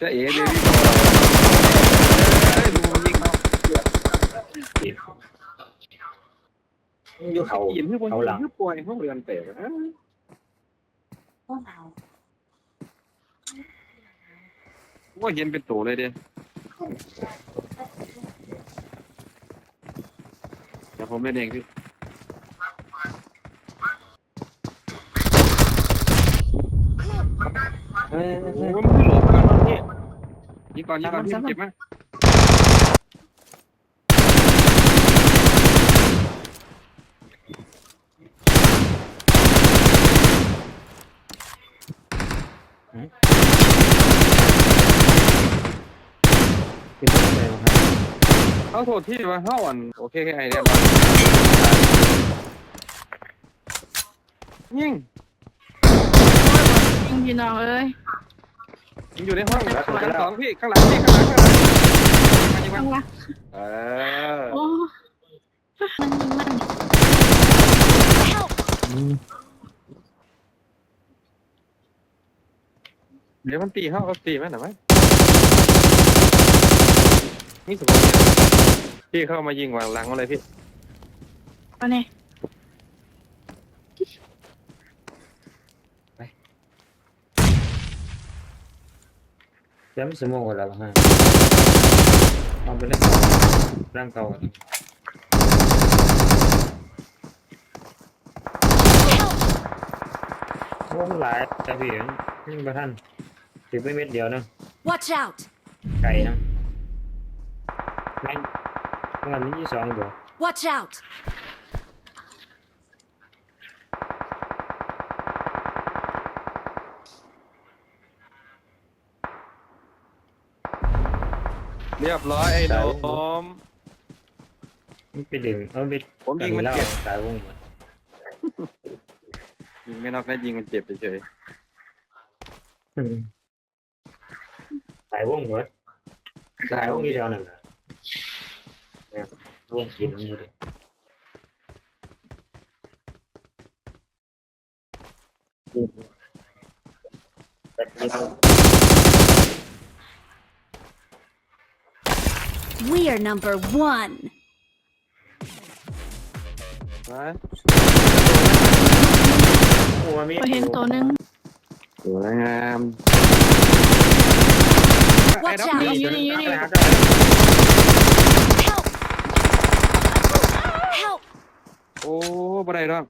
จะเอ๋เบบี้เอ้ยดูมันยิงเขาอยู่เขายิงให้บนเขาหลังยิงให้ป่วยห้องเรือนเตะนะพวกเราว่าเห็นเป็นตัวเลยเด้เดี๋ยวผมเล่นเองพี่เฮ้ยมันขึ้นหลบกัน ยิงก่อนยิงก่อนพี่เจ็บไหมากเป็นอะไรวะครับเขาโทษที่ว่าเขาอ่อนโอเคแค่ไอเดียบยิงจริงพี่น้องเอ้ย ยิงอยู่ในห้องชั้นสองพี่ข้างหลังพี่ข้างหลังข้างหลังยิงมันยิงมันต้องละเออโอ้มันยิงมันอืมเดี๋ยวมันตีเขาเขาตีมันหน่อยไหมนี่สุดยอดพี่เข้ามายิงวางหลังมาเลยพี่มาเนี่ยแชมป์สมองกันแล้วฮะเอาไปเลยร่างเก่าโอ้มันหลาย แต่พี่ยังบ่ทันถือไปเม็ดเดียวนะ Watch out! ไก่นะแม่งมันมีสองตัว Watch out! เรียบร้อยไอ้โดมมันไปดึงเอาไปผมยิงมันเจ็บตายวงหมดยิงไม่นอกได้ยิงมันเจ็บเฉยอืมตายวงหมดๆตายวงที่เดียวนั่นแหละเนี่ยวงกินมันอยู่ดิแบบนี้ต้อง We are number one. นะโอ้มีพอเห็นตัวหนึงสวยงาม Watch ไอ้ out ดอกอยู่นี่อยู่นี่ Help! Help! โอ้บ่ได้ดอก